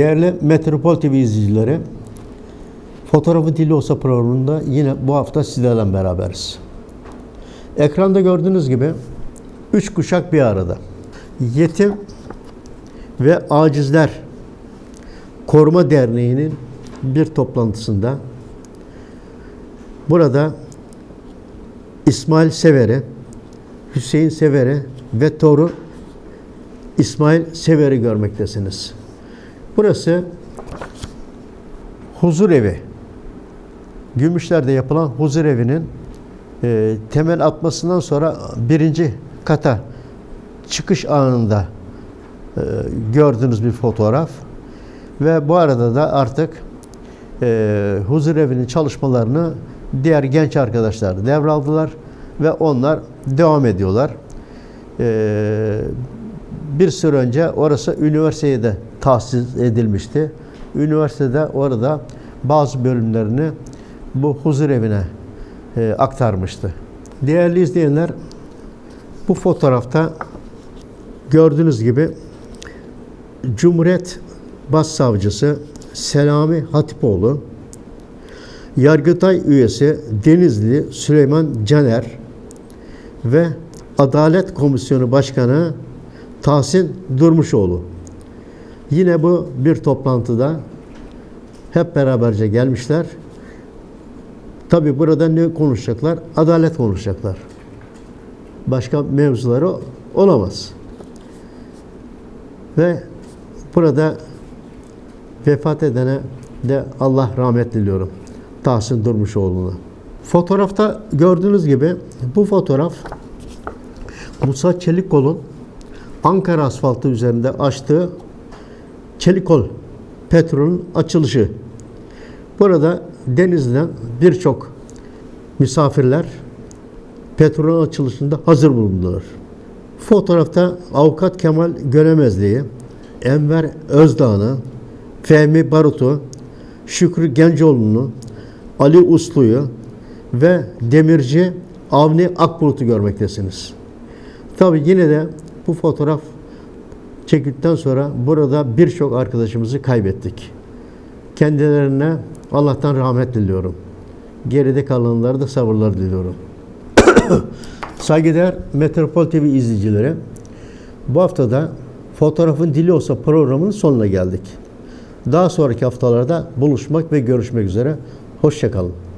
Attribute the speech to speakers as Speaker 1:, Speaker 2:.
Speaker 1: Değerli Metropol TV izleyicileri, Fotoğrafı Dili Olsa programında yine bu hafta sizlerle beraberiz. Ekranda gördüğünüz gibi üç kuşak bir arada. Yetim ve Acizler Koruma Derneği'nin bir toplantısında burada İsmail Sever'i, Hüseyin Sever'i ve Toru İsmail Sever'i görmektesiniz. Burası huzur evi. Gümüşler'de yapılan huzur evinin e, temel atmasından sonra birinci kata çıkış anında e, gördüğünüz bir fotoğraf. Ve bu arada da artık e, huzur evinin çalışmalarını diğer genç arkadaşlar devraldılar ve onlar devam ediyorlar. E, bir süre önce orası üniversiteye de tahsis edilmişti. Üniversitede orada bazı bölümlerini bu huzur evine e, aktarmıştı. Değerli izleyenler, bu fotoğrafta gördüğünüz gibi Cumhuriyet Başsavcısı Selami Hatipoğlu, Yargıtay üyesi Denizli Süleyman Caner ve Adalet Komisyonu Başkanı Tahsin Durmuşoğlu. Yine bu bir toplantıda hep beraberce gelmişler. Tabi burada ne konuşacaklar? Adalet konuşacaklar. Başka mevzuları olamaz. Ve burada vefat edene de Allah rahmet diliyorum. Tahsin Durmuşoğlu'na. Fotoğrafta gördüğünüz gibi bu fotoğraf Musa Çelikkol'un Ankara asfaltı üzerinde açtığı Çelikol petrolün açılışı. Burada Denizli'den birçok misafirler petrolün açılışında hazır bulundular. Fotoğrafta Avukat Kemal Göremezliği, Enver Özdağ'ını, Fehmi Barut'u, Şükrü Gencoğlu'nu, Ali Uslu'yu ve demirci Avni Akbulut'u görmektesiniz. Tabi yine de bu fotoğraf çekildikten sonra burada birçok arkadaşımızı kaybettik. Kendilerine Allah'tan rahmet diliyorum. Geride kalanlara da sabırlar diliyorum. Saygıdeğer Metropol TV izleyicileri, bu haftada Fotoğrafın Dili Olsa programının sonuna geldik. Daha sonraki haftalarda buluşmak ve görüşmek üzere. Hoşçakalın.